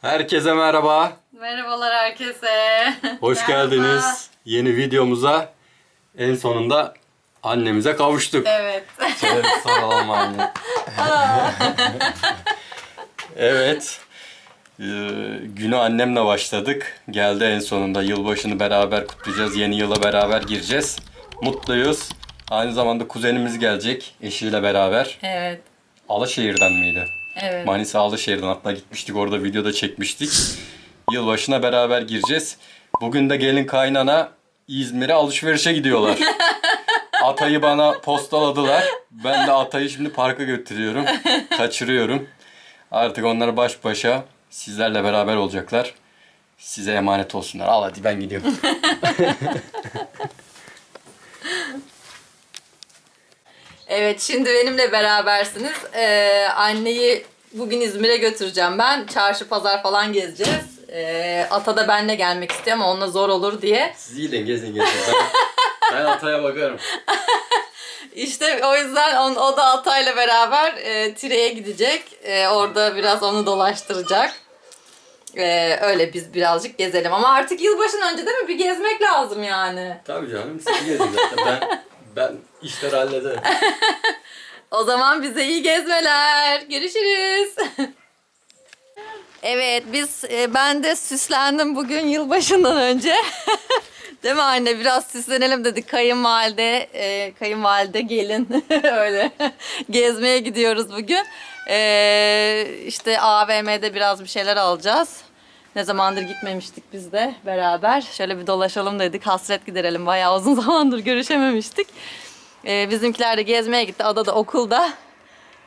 Herkese merhaba. Merhabalar herkese. Hoş Merhaba. geldiniz. Yeni videomuza en sonunda annemize kavuştuk. Evet. Şöyle bir anne. evet. Ee, günü annemle başladık. Geldi en sonunda. Yılbaşını beraber kutlayacağız. Yeni yıla beraber gireceğiz. Mutluyuz. Aynı zamanda kuzenimiz gelecek eşiyle beraber. Evet. Alaşehir'den miydi? Evet. Manisa Alışehir'den hatta gitmiştik orada videoda çekmiştik. Yılbaşına beraber gireceğiz. Bugün de gelin kaynana İzmir'e alışverişe gidiyorlar. Atayı bana postaladılar. Ben de Atayı şimdi parka götürüyorum. Kaçırıyorum. Artık onlar baş başa sizlerle beraber olacaklar. Size emanet olsunlar. Al hadi ben gidiyorum. Evet şimdi benimle berabersiniz. Ee, anneyi bugün İzmir'e götüreceğim ben. Çarşı pazar falan gezeceğiz. Ee, Ata da benimle gelmek istiyor ama onunla zor olur diye. Siz gidin gezin gezin. Ben, ben Atay'a bakarım. İşte o yüzden on, o da Atay'la beraber e, Tire'ye gidecek. E, orada biraz onu dolaştıracak. E, öyle biz birazcık gezelim. Ama artık yılbaşından önce değil mi? Bir gezmek lazım yani. Tabii canım siz gezin zaten. Ben, ben işleri hallederim. O zaman bize iyi gezmeler. Görüşürüz. evet biz e, ben de süslendim bugün yılbaşından önce. Değil mi anne? Biraz süslenelim dedik. Kayınvalide, e, kayınvalide gelin öyle gezmeye gidiyoruz bugün. E, işte AVM'de biraz bir şeyler alacağız. Ne zamandır gitmemiştik biz de beraber. Şöyle bir dolaşalım dedik. Hasret giderelim. Bayağı uzun zamandır görüşememiştik. Ee, bizimkiler de gezmeye gitti. Ada da okulda.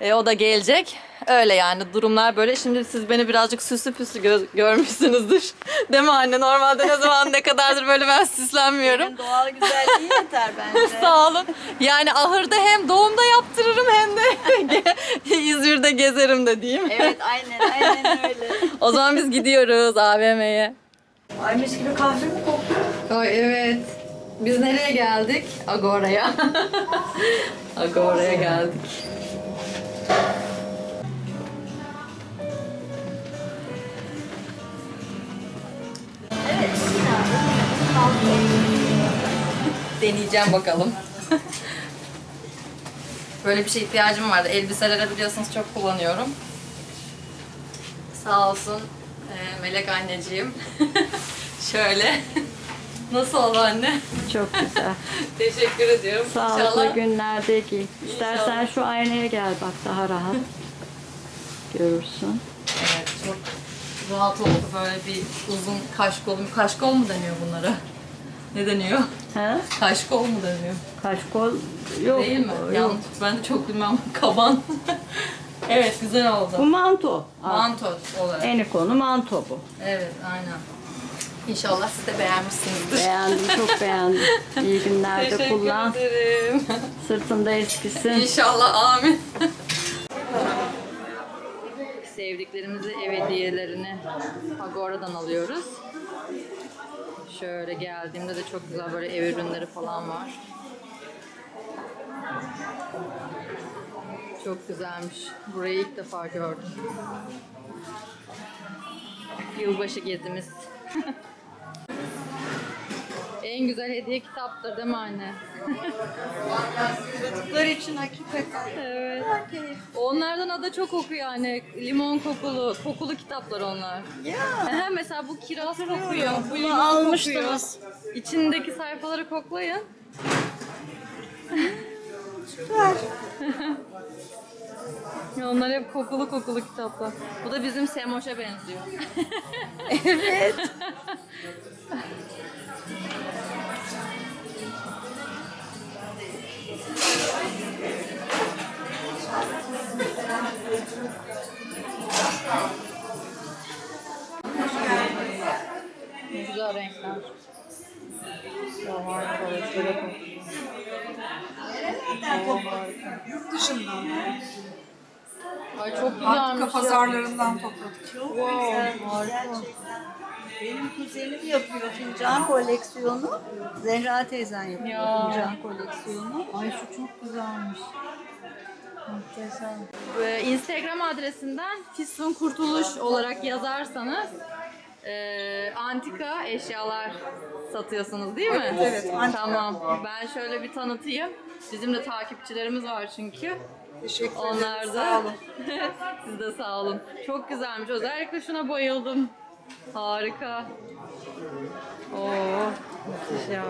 Ee, o da gelecek. Öyle yani durumlar böyle. Şimdi siz beni birazcık süslü püslü gö- görmüşsünüzdür. Değil mi anne? Normalde ne zaman ne kadardır böyle ben süslenmiyorum. Senin doğal güzelliği yeter bence. Sağ olun. Yani ahırda hem doğumda yaptırırım hem de ge- İzmir'de gezerim de diyeyim. evet aynen aynen öyle. O zaman biz gidiyoruz AVM'ye. Ay mis gibi kahve mi koktu? Ay evet. Biz nereye geldik? Agora'ya. Agora'ya geldik. Deneyeceğim bakalım. Böyle bir şey ihtiyacım vardı. Elbiselere biliyorsunuz çok kullanıyorum. Sağ olsun e, Melek anneciğim. Şöyle. Nasıl oldu anne? Çok güzel. Teşekkür ediyorum. Sağlıklı İnşallah günlerde giy. İstersen İnşallah. şu aynaya gel bak daha rahat. Görürsün. Evet çok rahat oldu böyle bir uzun kaşkol mu? Kaşkol mu deniyor bunlara? Ne deniyor? He? Kaşkol mu deniyor? Kaşkol yok. Değil mi? Yok. Yanlış. Ben de çok bilmem. Kaban. evet güzel Bu oldu. manto. Al. Manto olarak. En konu manto bu. Evet aynen. İnşallah siz de beğenmişsinizdir. Beğendim çok beğendim. İyi günlerde Teşekkür kullan. ederim. Sırtında eskisin. İnşallah amin. Sevdiklerimizi ev hediyelerini Agora'dan alıyoruz. Şöyle geldiğimde de çok güzel böyle ev ürünleri falan var. Çok güzelmiş. Burayı ilk defa gördüm. Yılbaşı gezimiz. en güzel hediye kitaptır değil mi anne? Çocuklar için hakikaten. Evet. Onlardan ada çok kokuyor yani. Limon kokulu, kokulu kitaplar onlar. Ya. Mesela bu kiraz kokuyor, bu Bunu limon almıştınız. kokuyor. İçindeki sayfaları koklayın. Süper. Ya Onlar hep kokulu kokulu kitaplar. Bu da bizim Semoş'a benziyor. Evet. Güzel renkler. Ya harika, şöyle kokuyor. Ya harika. Yurt dışından, Ay çok güzelmiş. Antika pazarlarından topladık. Wow, harika. Benim kuzenim yapıyor fincan koleksiyonu. Zehra teyzen yapıyor Ya. fincan koleksiyonu. Ay şu çok güzelmiş. Ee, Instagram adresinden Füsun Kurtuluş olarak yazarsanız e, antika eşyalar satıyorsunuz değil mi? Evet, antika. Tamam. Ben şöyle bir tanıtayım. Bizim de takipçilerimiz var çünkü. Teşekkür Onlar ederim. da. Sağ olun. Siz de sağ olun. Çok güzelmiş. Özellikle şuna bayıldım. Harika. Oo, müthiş ya.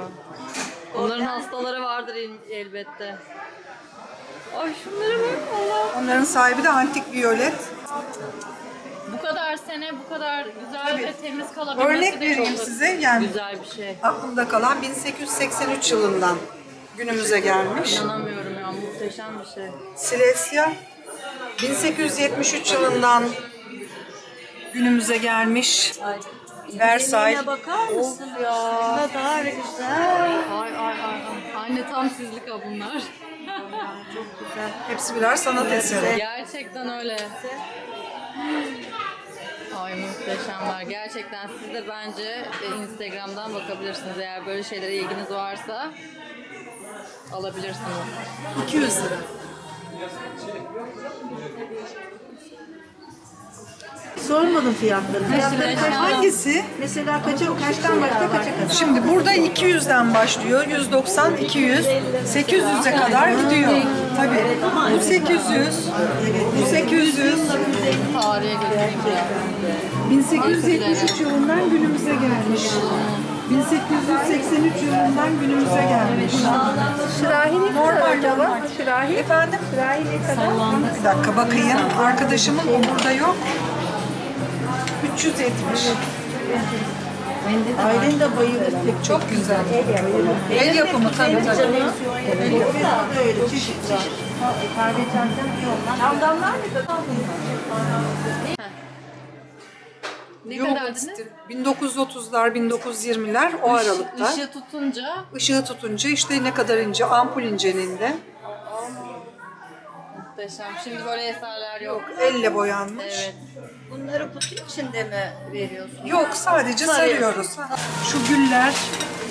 Onların hastaları vardır el- elbette. Ay şunlara bak Allah. Onların sahibi de Antik Violet. Bu kadar sene bu kadar güzel Tabii. ve temiz kalabilmesi Örnek de vereyim çok size, yani- güzel bir şey. Aklımda kalan 1883 yılından günümüze gelmiş. İnanamıyorum muhteşem bir şey. Silesia 1873 yılından günümüze gelmiş. Versailles. Eline bakar mısın? Of ya. Ne kadar güzel. Ay ay ay. ay. Anne tam sizlik ha bunlar. Çok güzel. Hepsi birer sanat eseri. Gerçekten öyle. Ay muhteşemler. Gerçekten siz de bence e, Instagram'dan bakabilirsiniz. Eğer böyle şeylere ilginiz varsa alabilirsiniz. 200 lira. Sormadım fiyatları. Fiyatları kaç? Hangisi? Mesela kaça, kaçtan başta kaça kadar? Şimdi burada 200'den başlıyor. 190, 200, 800'e kadar gidiyor. Tabii. Bu 800, bu 800. Tarihe götüreyim ya. 1873 yılından günümüze gelmiş. 1883 yılından günümüze gelmiş. Şirahi ne kadar Normal acaba? normal. Şirahi? Efendim? Şirahi ne kadar? Bir dakika bakayım. Arkadaşımın o burada yok. 370. Ailen de bayılır pek. Çok güzel. El yapımı tabii tabii. El yapımı. Böyle çeşit çeşit. Şamdanlar mı? Ne Yoga kadar dediniz? stil. 1930'lar, 1920'ler o aralıkta. Işığı tutunca Işığı tutunca işte ne kadar ince, ampul inceliğinde. muhteşem. Şimdi böyle eserler yok. Elle boyanmış. Evet. Bunları kutu içinde mi veriyorsun? Yok sadece Sarıyorsun. sarıyoruz. Şu güller.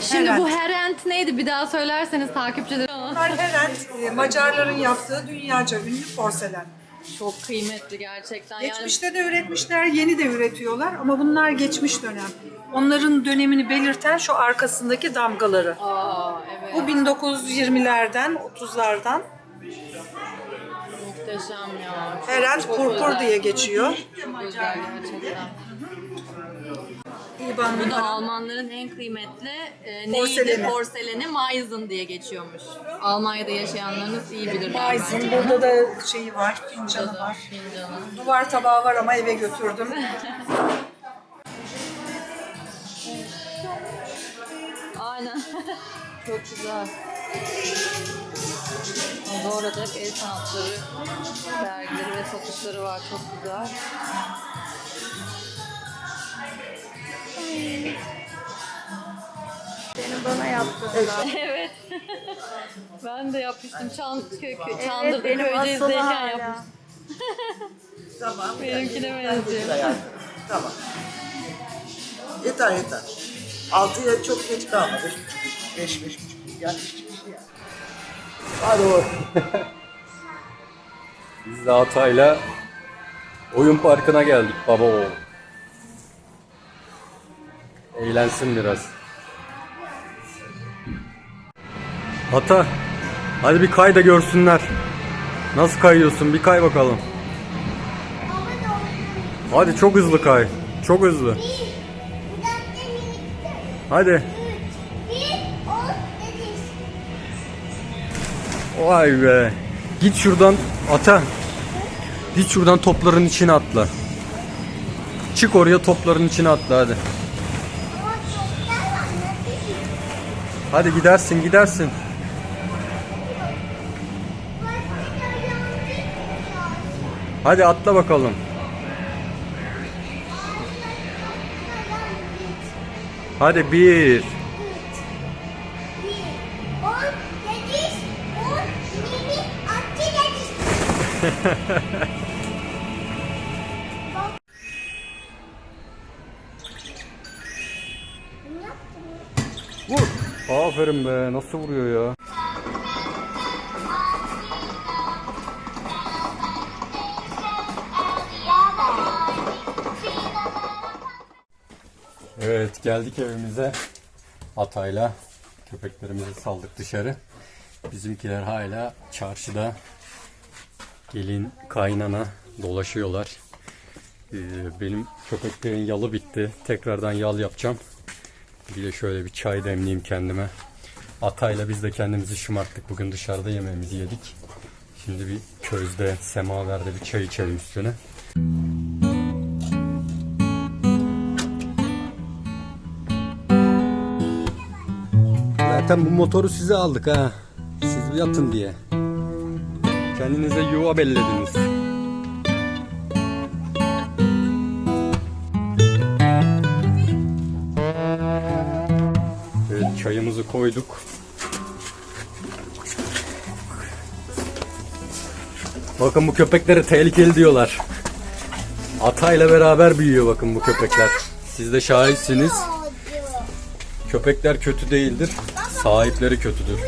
Şimdi bu Herent neydi? Bir daha söylerseniz takipçiler. Bunlar Herent, e, Macarların yaptığı dünyaca ünlü porselen. Çok kıymetli gerçekten. Yani Geçmişte de üretmişler, yeni de üretiyorlar ama bunlar geçmiş dönem. Onların dönemini belirten şu arkasındaki damgaları. Aa evet. Bu 1920'lerden, 30'lardan Muhteşem ya. Çok- Herent çok purpur özel. diye geçiyor. Çok özel gerçekten. Bu da. Almanların en kıymetli e, neydi? Porseleni. Porseleni Meissen diye geçiyormuş. Almanya'da yaşayanlarınız iyi bilirler Bison, bence. burada da şeyi var, fincanı da var. fincanı. Duvar tabağı var ama eve götürdüm. Aynen. Çok güzel. Arada hep el sanatları sergileri ve satışları var. Çok güzel. Senin bana yaptığın. evet. ben de yapmıştım. Çan, Evet Çandır'da benim köyde asılı izleyken hala. yapmıştım. Tamam. Benimkine benziyor. Tamam. Yeter yeter. Altıya çok geç kalma. Beş buçuk, beş, beş buçuk. Yanlış çıkmış ya. Hadi o. Biz de Atay'la oyun parkına geldik baba oğul. Eğlensin biraz. Ata, hadi bir kay da görsünler. Nasıl kayıyorsun? Bir kay bakalım. Hadi çok hızlı kay. Çok hızlı. Hadi. Vay be. Git şuradan ata. Git şuradan topların içine atla. Çık oraya topların içine atla hadi. Hadi gidersin gidersin. Hadi atla bakalım. Hadi bir. Vur. Aferin be nasıl vuruyor ya. Evet geldik evimize. Atayla köpeklerimizi saldık dışarı. Bizimkiler hala çarşıda gelin kaynana dolaşıyorlar. Ee, benim köpeklerin yalı bitti. Tekrardan yal yapacağım. Bir de şöyle bir çay demleyeyim kendime. Atayla biz de kendimizi şımarttık. Bugün dışarıda yemeğimizi yedik. Şimdi bir közde, semaverde bir çay içelim üstüne. Zaten bu motoru size aldık ha. Siz yatın diye. Kendinize yuva bellediniz. Çayımızı koyduk. Bakın bu köpekleri tehlikeli diyorlar. Atayla beraber büyüyor bakın bu köpekler. Siz de şahitsiniz. Köpekler kötü değildir. Sahipleri kötüdür.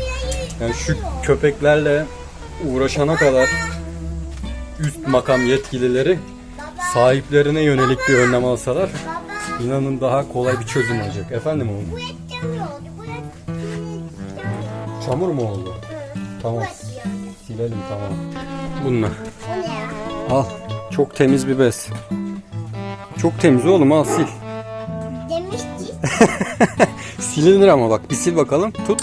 Yani şu köpeklerle uğraşana kadar üst makam yetkilileri sahiplerine yönelik bir önlem alsalar inanın daha kolay bir çözüm olacak. Efendim oğlum? Çamur mu oldu? Tamam. Silelim tamam. Bununla. Al. Çok temiz bir bez. Çok temiz oğlum al sil. Demişti. Silinir ama bak bir sil bakalım. Tut.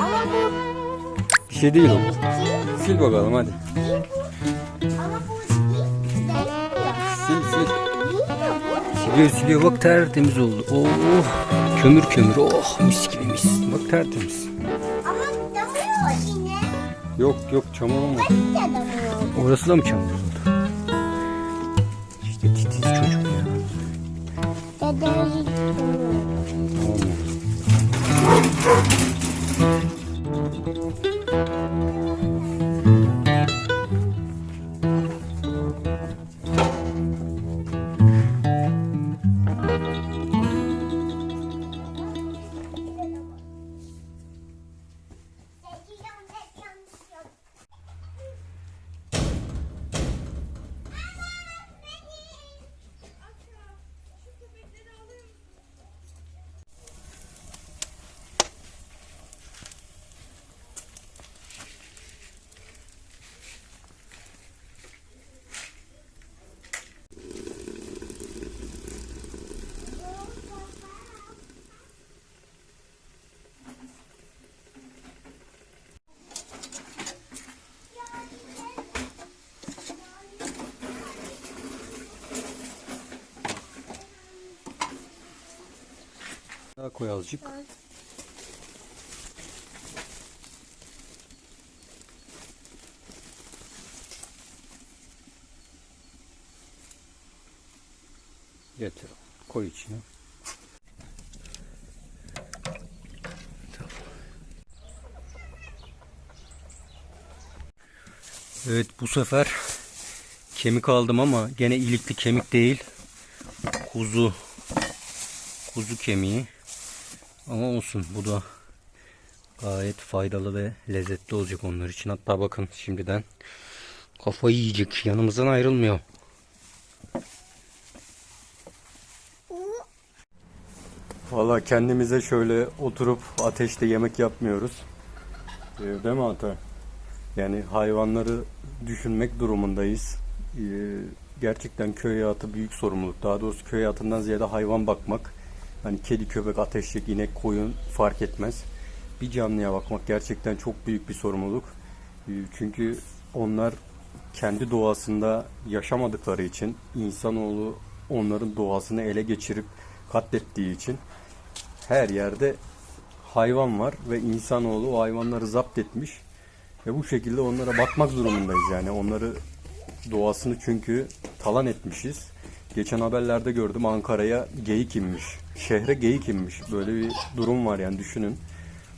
Ama bu Bir şey değil o. Sil bakalım hadi. Ama bu değil. Sil sil. Siliyor siliyor bak tertemiz oldu. Oh kömür kömür oh mis gibi mis. Bak tertemiz. Yok yok çamur olmadı. Orası da mı çamur oldu? İşte titiz çocuk ya. Dedeci Tamam koy azıcık. Getir. Koy içine. Evet bu sefer kemik aldım ama gene ilikli kemik değil. Kuzu kuzu kemiği. Ama olsun bu da gayet faydalı ve lezzetli olacak onlar için. Hatta bakın şimdiden kafayı yiyecek. Yanımızdan ayrılmıyor. Valla kendimize şöyle oturup ateşte yemek yapmıyoruz. Ee, değil mi Ata? Yani hayvanları düşünmek durumundayız. Ee, gerçekten köy hayatı büyük sorumluluk. Daha doğrusu köy hayatından ziyade hayvan bakmak. Hani kedi, köpek, ateşlik, inek, koyun fark etmez. Bir canlıya bakmak gerçekten çok büyük bir sorumluluk. Ee, Çünkü onlar kendi doğasında yaşamadıkları için insanoğlu onların doğasını ele geçirip katlettiği için her yerde hayvan var ve insanoğlu o hayvanları zapt etmiş ve bu şekilde onlara bakmak durumundayız yani onları doğasını çünkü talan etmişiz. Geçen haberlerde gördüm Ankara'ya geyik inmiş. Şehre geyik inmiş. Böyle bir durum var yani düşünün.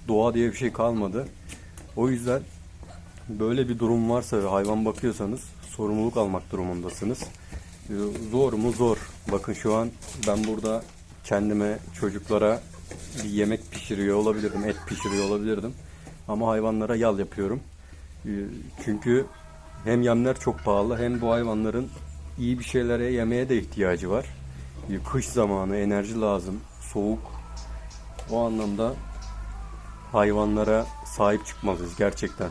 Doğa diye bir şey kalmadı. O yüzden böyle bir durum varsa ve hayvan bakıyorsanız sorumluluk almak durumundasınız. Ee, Zor mu? Zor. Bakın şu an ben burada kendime, çocuklara bir yemek pişiriyor olabilirdim, et pişiriyor olabilirdim. Ama hayvanlara yal yapıyorum. Ee, Çünkü hem yemler çok pahalı hem bu hayvanların iyi bir şeylere yemeye de ihtiyacı var. Kış zamanı enerji lazım, soğuk. O anlamda hayvanlara sahip çıkmalıyız gerçekten.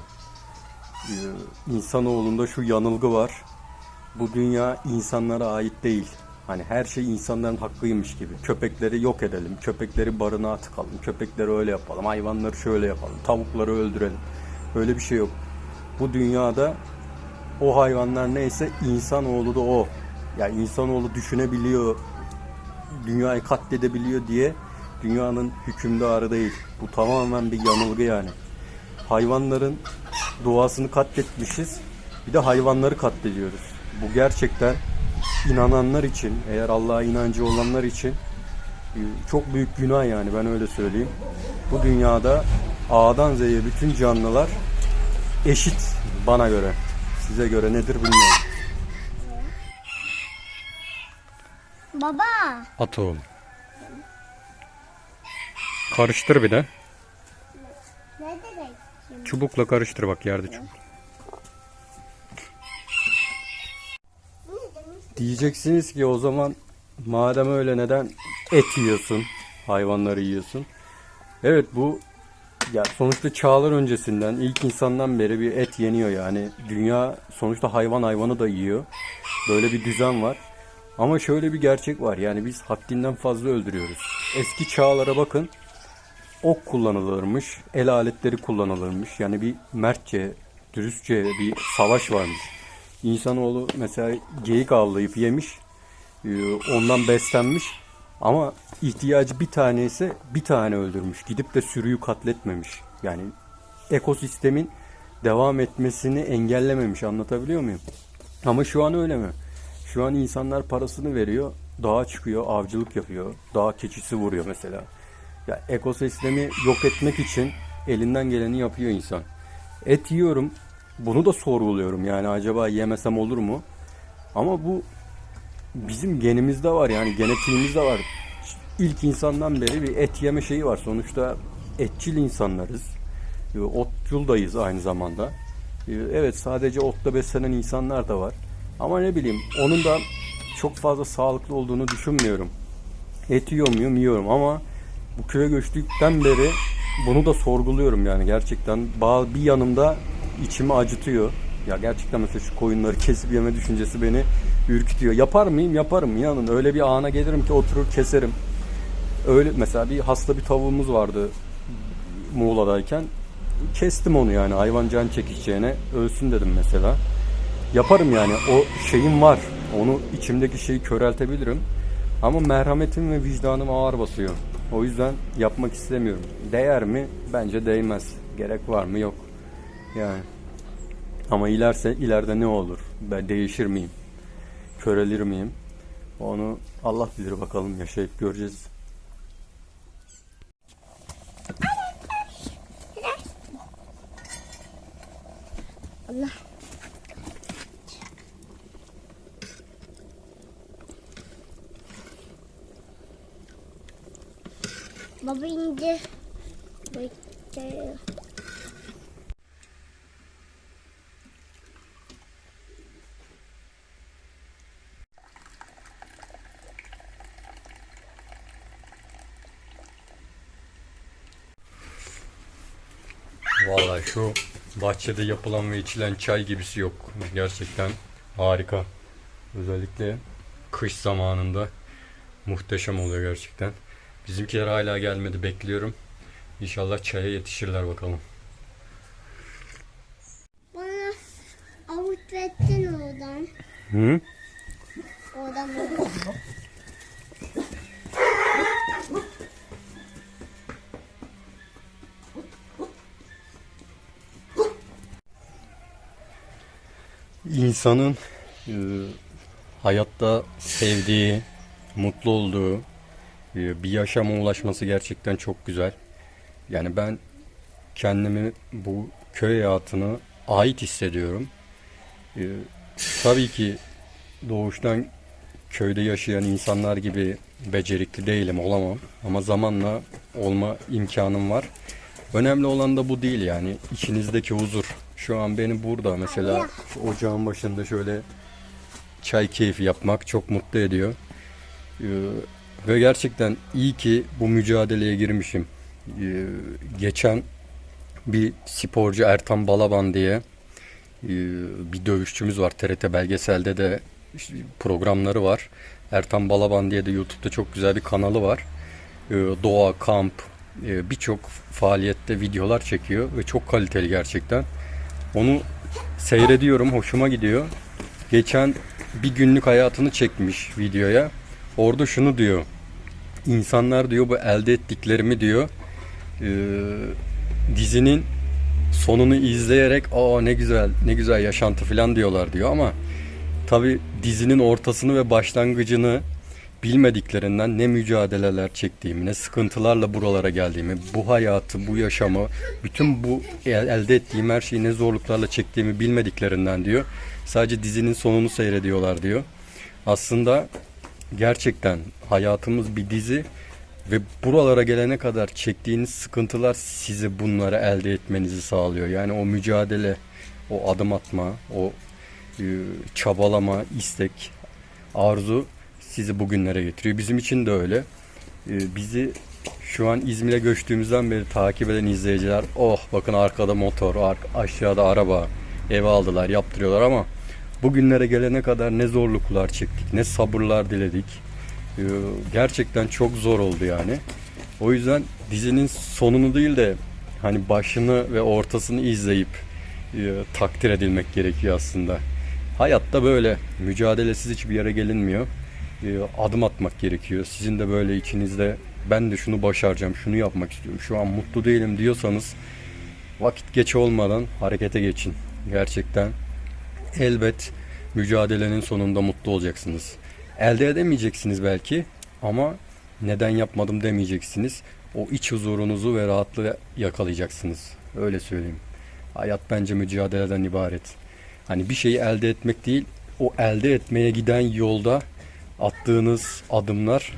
Ee, insanoğlunda şu yanılgı var. Bu dünya insanlara ait değil. Hani her şey insanların hakkıymış gibi. Köpekleri yok edelim, köpekleri barınağa tıkalım, köpekleri öyle yapalım, hayvanları şöyle yapalım, tavukları öldürelim. Öyle bir şey yok. Bu dünyada o hayvanlar neyse insanoğlu da o. Yani insanoğlu düşünebiliyor, dünyayı katledebiliyor diye dünyanın hükümdarı değil. Bu tamamen bir yanılgı yani. Hayvanların doğasını katletmişiz. Bir de hayvanları katlediyoruz. Bu gerçekten inananlar için, eğer Allah'a inancı olanlar için e, çok büyük günah yani ben öyle söyleyeyim. Bu dünyada A'dan Z'ye bütün canlılar eşit bana göre. Size göre nedir bilmiyorum. Baba. At oğlum. Karıştır bir de. Ne demek? Çubukla karıştır bak yerde çubuk. Diyeceksiniz ki o zaman madem öyle neden et yiyorsun, hayvanları yiyorsun? Evet bu ya sonuçta çağlar öncesinden ilk insandan beri bir et yeniyor yani. Dünya sonuçta hayvan hayvanı da yiyor. Böyle bir düzen var. Ama şöyle bir gerçek var yani biz haddinden fazla öldürüyoruz. Eski çağlara bakın ok kullanılırmış, el aletleri kullanılırmış. Yani bir mertçe, dürüstçe bir savaş varmış. İnsanoğlu mesela geyik avlayıp yemiş, e, ondan beslenmiş. Ama ihtiyacı bir tane ise bir tane öldürmüş. Gidip de sürüyü katletmemiş. Yani ekosistemin devam etmesini engellememiş. Anlatabiliyor muyum? Ama şu an öyle mi? Şu an insanlar parasını veriyor, dağa çıkıyor, avcılık yapıyor. Dağ keçisi vuruyor mesela. Ya ekosistemi yok etmek için elinden geleni yapıyor insan. Et yiyorum. Bunu da sorguluyorum. Yani acaba yemesem olur mu? Ama bu bizim genimizde var yani genetiğimizde var. İlk insandan beri bir et yeme şeyi var. Sonuçta etçil insanlarız. Otçuldayız aynı zamanda. Ee, Evet sadece otla beslenen insanlar da var. Ama ne bileyim onun da çok fazla sağlıklı olduğunu düşünmüyorum. Et yiyor muyum? Yiyorum ama bu köye göçtükten beri bunu da sorguluyorum yani gerçekten. Bir yanımda içimi acıtıyor. Ya gerçekten mesela şu koyunları kesip yeme düşüncesi beni ürkütüyor. Yapar mıyım? Yaparım. İnanın öyle bir ana gelirim ki oturur keserim. Öyle mesela bir hasta bir tavuğumuz vardı Muğla'dayken. Kestim onu yani hayvan can çekişeceğine ölsün dedim mesela. Yaparım yani o şeyim var. Onu içimdeki şeyi köreltebilirim. Ama merhametim ve vicdanım ağır basıyor. O yüzden yapmak istemiyorum. Değer mi? Bence değmez. Gerek var mı? Yok. Yani. Ama ilerse ileride ne olur? Ben değişir miyim? Körelir miyim? Onu Allah bilir bakalım yaşayıp göreceğiz. Baba indi. Bekle. Vallahi şu bahçede yapılan ve içilen çay gibisi yok. Gerçekten harika. Özellikle kış zamanında muhteşem oluyor gerçekten. Bizimkiler hala gelmedi bekliyorum. İnşallah çaya yetişirler bakalım. Bana avuç versene oradan. Hı? Oradan. İnsanın e, hayatta sevdiği, mutlu olduğu bir yaşama ulaşması gerçekten çok güzel. Yani ben kendimi bu köy hayatına ait hissediyorum. E, tabii ki doğuştan köyde yaşayan insanlar gibi becerikli değilim, olamam. Ama zamanla olma imkanım var. Önemli olan da bu değil yani. içinizdeki huzur. Şu an beni burada mesela ocağın başında şöyle çay keyfi yapmak çok mutlu ediyor. Ee, Ve gerçekten iyi ki bu mücadeleye girmişim. Ee, geçen bir sporcu Ertan Balaban diye e, bir dövüşçümüz var. TRT belgeselde de programları var. Ertan Balaban diye de YouTube'da çok güzel bir kanalı var. Ee, Doğa, kamp, e, birçok faaliyette videolar çekiyor ve çok kaliteli gerçekten. Onu seyrediyorum, hoşuma gidiyor. Geçen bir günlük hayatını çekmiş videoya. Orada şunu diyor. İnsanlar diyor bu elde ettiklerimi diyor e, dizinin sonunu izleyerek aa ne güzel ne güzel yaşantı falan diyorlar diyor ama tabi dizinin ortasını ve başlangıcını bilmediklerinden ne mücadeleler çektiğimi, ne sıkıntılarla buralara geldiğimi, bu hayatı, bu yaşamı, bütün bu el- elde ettiğim her şeyi ne zorluklarla çektiğimi bilmediklerinden diyor. Sadece dizinin sonunu seyrediyorlar diyor. Aslında gerçekten hayatımız bir dizi ve buralara gelene kadar çektiğiniz sıkıntılar sizi bunları elde etmenizi sağlıyor. Yani o mücadele, o adım atma, o e, çabalama, istek, arzu sizi bugünlere getiriyor. Bizim için de öyle. E, bizi şu an İzmir'e göçtüğümüzden beri takip eden izleyiciler oh bakın arkada motor, aşağıda araba, ev aldılar, yaptırıyorlar ama bugünlere gelene kadar ne zorluklar çektik, ne sabırlar diledik. Ee, Gerçekten çok zor oldu yani. O yüzden dizinin sonunu değil de hani başını ve ortasını izleyip e, takdir edilmek gerekiyor aslında. Hayatta böyle mücadelesiz hiçbir yere gelinmiyor. E, adım atmak gerekiyor. Sizin de böyle içinizde ben de şunu başaracağım, şunu yapmak istiyorum, şu an mutlu değilim diyorsanız vakit geç olmadan harekete geçin. Gerçekten elbet mücadelenin sonunda mutlu olacaksınız. Elde edemeyeceksiniz belki ama neden yapmadım demeyeceksiniz. O iç huzurunuzu ve rahatlığı yakalayacaksınız. Öyle söyleyeyim. Hayat bence mücadeleden ibaret. Hani bir şeyi elde etmek değil, o elde etmeye giden yolda attığınız adımlar,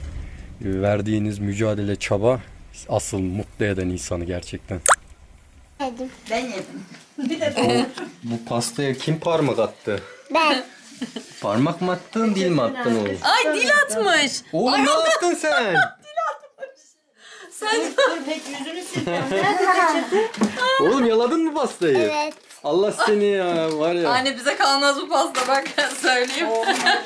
e, verdiğiniz mücadele, çaba asıl mutlu eden insanı gerçekten. Yedim. Bu pastaya kim parmak attı? Ben. Parmak mı attın, dil mi attın oğlum? Ay dil atmış. Oğlum ne yaptın sen? Sen Oğlum yaladın mı pastayı? Evet. Allah seni ya var ya. Anne bize kalmaz bu pasta bak söyleyeyim.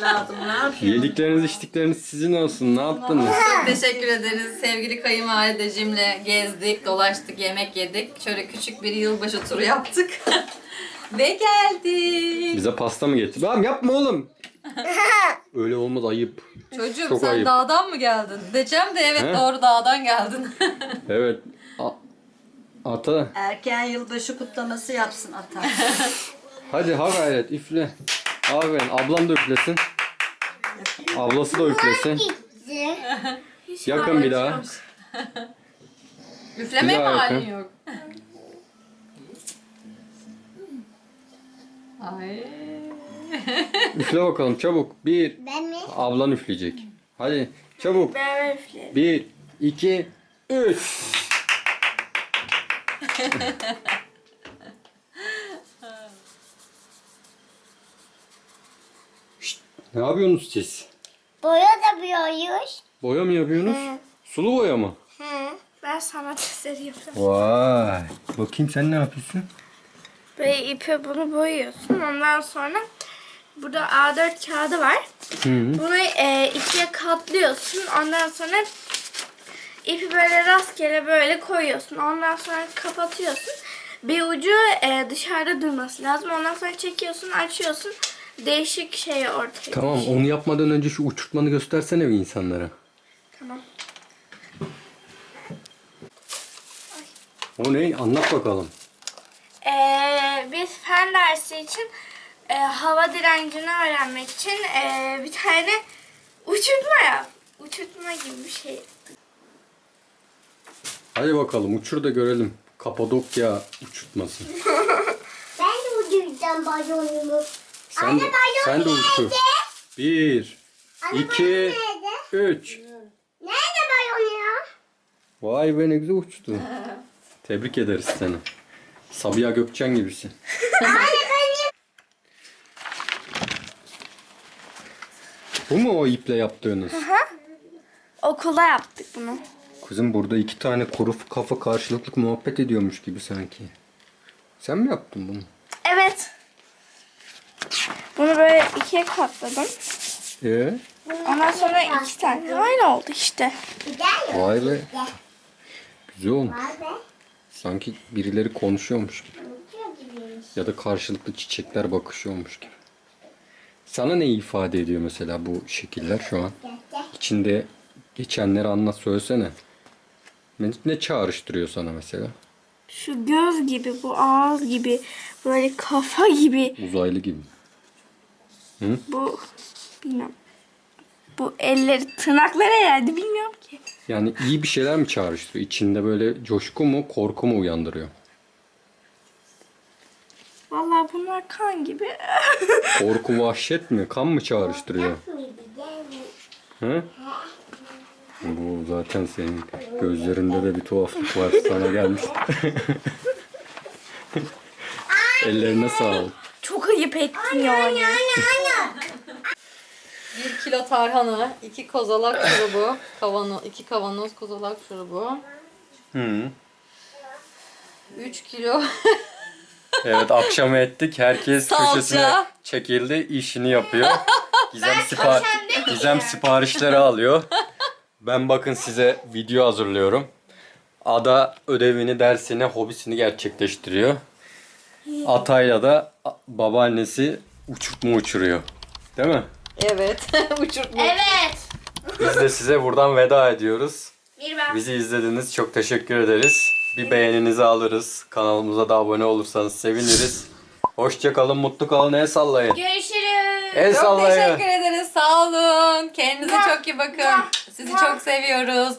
lazım. Ne yapayım? Yedikleriniz içtikleriniz sizin olsun. Ne yaptınız? Çok teşekkür ederiz. Sevgili kayınvalidecimle gezdik, dolaştık, yemek yedik. Şöyle küçük bir yılbaşı turu yaptık. Ve geldik. Bize pasta mı getir? Tamam yapma oğlum. Öyle olmaz ayıp. Çocuğum Çok sen ayıp. dağdan mı geldin? Diyeceğim de evet He? doğru dağdan geldin. Evet. Ata. Erken yılbaşı kutlaması yapsın ata. Hadi ha gayret üfle. Aferin. Ablam da üflesin. Ablası da üflesin. Yakın bir daha. Üflemeye mi Bir daha halin yakın. yok? Ay. Üfle bakalım çabuk. Bir. Ben mi? Ablan üfleyecek. Hadi çabuk. Ben üflerim. Bir, iki, üç. Şşt, ne yapıyorsunuz siz? Boya da boyuyoruz. Boya mı yapıyorsunuz? Sulu boya mı? He. Ben sanat eseri yapıyorum. Vay. Bakayım sen ne yapıyorsun? Böyle ipe bunu boyuyorsun. Ondan sonra burada A4 kağıdı var. Hı -hı. Bunu e, ikiye katlıyorsun. Ondan sonra ipi böyle rastgele böyle koyuyorsun. Ondan sonra kapatıyorsun. Bir ucu e, dışarıda durması lazım. Ondan sonra çekiyorsun, açıyorsun. Değişik şey ortaya Tamam çıkıyor. onu yapmadan önce şu uçurtmanı göstersene bir insanlara. Tamam. O ne? Anlat bakalım. E, biz fen dersi için e, hava direncini öğrenmek için e, bir tane uçurtma yap. Uçurtma gibi bir şey. Hadi bakalım uçur da görelim. Kapadokya uçurtması. Ben de ucuzdan balyonumu. Sen Anne de, balon sen de uçur. nerede? Bir, Anne İki. balon nerede? üç. Nerede balon ya? Vay be ne güzel uçtun. Tebrik ederiz seni. Sabiha Gökçen gibisin. Anne ben Bu mu o iple yaptığınız? Okulda yaptık bunu. Kızım burada iki tane kuru kafa karşılıklı muhabbet ediyormuş gibi sanki. Sen mi yaptın bunu? Evet. Bunu böyle ikiye katladım. Ee? Ondan sonra iki tane. Aynı oldu işte. Vay be. Güzel olmuş. Sanki birileri konuşuyormuş gibi. Ya da karşılıklı çiçekler bakışıyormuş gibi. Sana ne ifade ediyor mesela bu şekiller şu an? İçinde geçenleri anlat söylesene. Ne, ne çağrıştırıyor sana mesela? Şu göz gibi, bu ağız gibi, böyle kafa gibi. Uzaylı gibi. Bu bilmem. Bu elleri, tırnakları herhalde bilmiyorum ki. Yani iyi bir şeyler mi çağrıştırıyor? İçinde böyle coşku mu, korku mu uyandırıyor? Vallahi bunlar kan gibi. Korku, vahşet mi? Kan mı çağrıştırıyor? Hı? Bu zaten senin gözlerinde de bir tuhaflık var sana gelmiş. Ellerine sağlık. Çok ayıp ettin yani. Bir kilo tarhana, iki kozalak şurubu, kavanoz, iki kavanoz kozalak şurubu. Hı. 3 kilo Evet akşam ettik. Herkes Salça. köşesine çekildi. işini yapıyor. Gizem, sipar Gizem siparişleri alıyor. Ben bakın size video hazırlıyorum. Ada ödevini, dersini, hobisini gerçekleştiriyor. Atayla da babaannesi uçurtma uçuruyor. Değil mi? Evet. Uçurtma. Evet. Biz de size buradan veda ediyoruz. Bir ben. Bizi izlediğiniz çok teşekkür ederiz. Bir beğeninizi alırız. Kanalımıza da abone olursanız seviniriz. Hoşça kalın, mutlu kalın, el sallayın. Görüşürüz. El Çok sallayın. teşekkür ederiz. Sağ olun. Kendinize çok iyi bakın. Sizi çok seviyoruz.